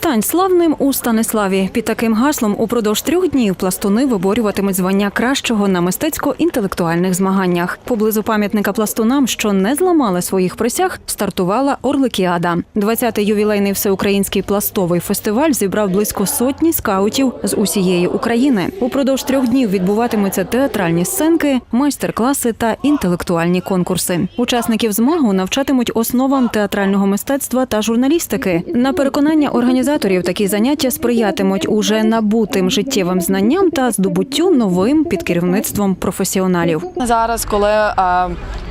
Стань славним у Станиславі. Під таким гаслом упродовж трьох днів пластуни виборюватимуть звання кращого на мистецько-інтелектуальних змаганнях. Поблизу пам'ятника пластунам, що не зламали своїх присяг, стартувала Орликіада. 20-й ювілейний всеукраїнський пластовий фестиваль зібрав близько сотні скаутів з усієї України. Упродовж трьох днів відбуватимуться театральні сценки, майстер-класи та інтелектуальні конкурси. Учасників змагу навчатимуть основам театрального мистецтва та журналістики. На переконання організаторів такі заняття сприятимуть уже набутим життєвим знанням та здобуттю новим під керівництвом професіоналів. Зараз, коли е,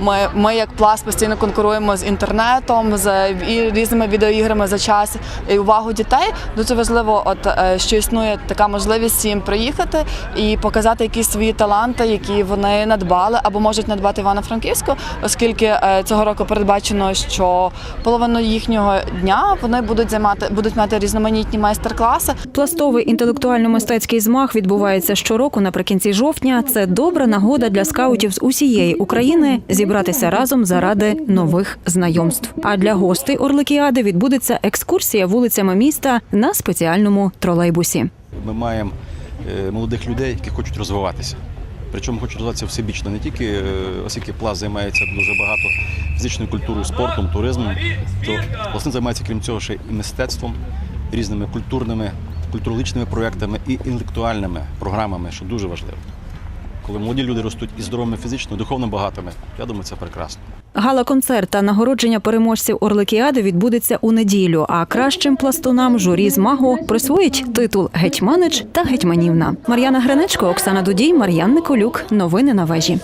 ми, ми як пласт постійно конкуруємо з інтернетом, з різними відеоіграми за час і увагу дітей, дуже важливо, от е, що існує така можливість їм приїхати і показати якісь свої таланти, які вони надбали або можуть надбати Івано-Франківську, оскільки е, цього року передбачено, що половину їхнього дня вони будуть займати будуть мати різноманітні майстер-класи. Пластовий інтелектуально-мистецький змаг відбувається щороку наприкінці жовтня. Це добра нагода для скаутів з усієї України зібратися разом заради нових знайомств. А для гостей Орликіади відбудеться екскурсія вулицями міста на спеціальному тролейбусі. Ми маємо е, молодих людей, які хочуть розвиватися. Причому хочуть розвиватися всебічно, не тільки е, оскільки пласт займається дуже багато фізичною культурою, спортом, туризмом, то власне займається крім цього ще і мистецтвом, різними культурними, культурологічними проєктами і інтелектуальними програмами, що дуже важливо. Коли молоді люди ростуть і здоровими фізично, і духовно багатими, я думаю, це прекрасно. Гала-концерт та нагородження переможців Орликіади відбудеться у неділю. А кращим пластунам журі змагу присвоїть титул Гетьманич та Гетьманівна. Мар'яна Гринечко, Оксана Дудій, Мар'ян Николюк. Новини на вежі.